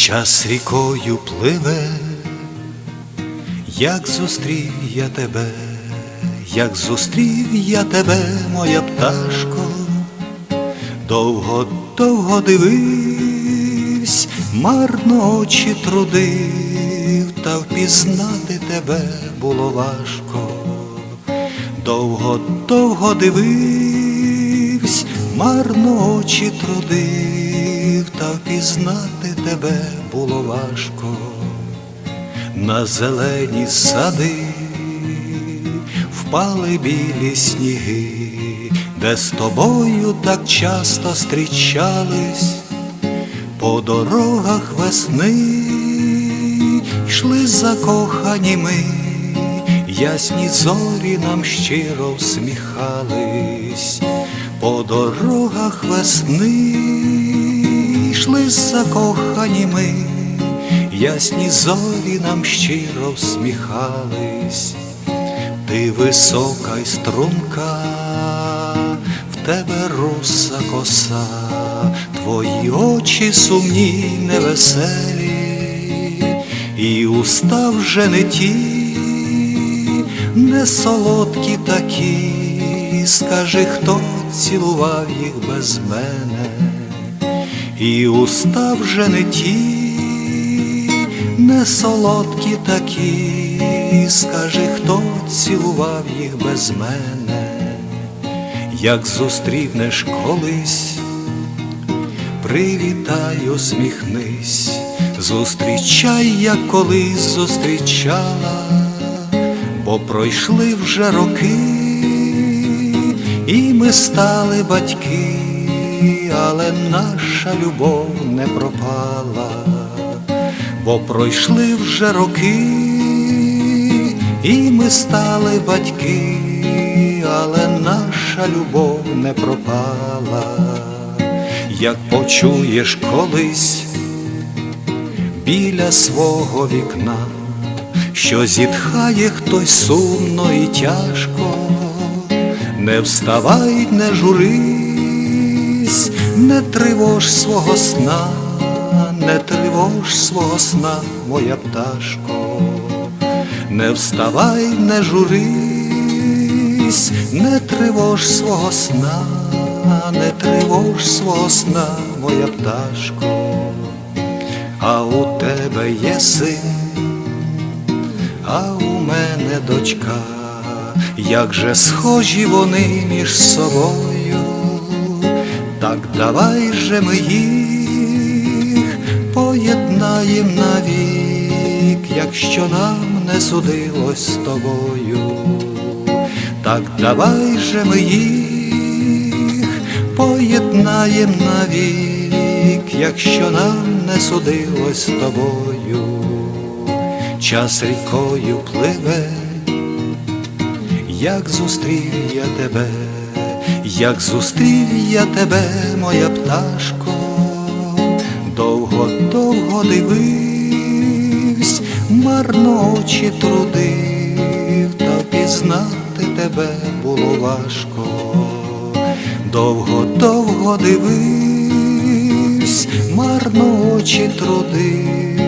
Час рікою пливе, як зустрів я тебе, як зустрів я тебе, моя пташко, довго, довго дививсь, марно очі трудив, та впізнати тебе було важко. Довго, довго дививсь, марно очі трудив, та впізнати тебе було важко. На зелені сади впали білі сніги, де з тобою так часто зустрічались, по дорогах весни йшли закохані ми, ясні зорі нам щиро всміхались, по дорогах весни йшли закохані ми, ясні зорі нам щиро всміхались, ти висока й струнка, в тебе руса коса, твої очі сумні, невеселі, і уста вже не ті, не солодкі такі, скажи, хто цілував їх без мене, і уста вже не ті, не солодкі такі, скажи, хто цілував їх без мене, як зустрінеш колись, привітай, усміхнись, зустрічай, як колись зустрічала, бо пройшли вже роки, і ми стали батьки, але наша любов не пропала, бо пройшли вже роки, і ми стали батьки, але наша любов не пропала, як почуєш колись біля свого вікна, що зітхає хтось сумно і тяжко, не вставай, не журись, не тривож свого сна, не тривож свого сна, моя пташко, не вставай, не журись, не тривож свого сна, не тривож свого сна, моя пташко, а у тебе є син, а у мене дочка, як же схожі вони між собою, так давай же ми їх поєднаєм навік, якщо нам не судилось з тобою, так давай же ми їх поєднаєм навік, якщо нам не судилось з тобою, час рікою пливе, як зустрів я тебе, як зустрів я тебе, моя пташко, довго, довго дививсь, марно очі трудив, та впізнати тебе було важко, довго, довго дививсь, марно очі трудив,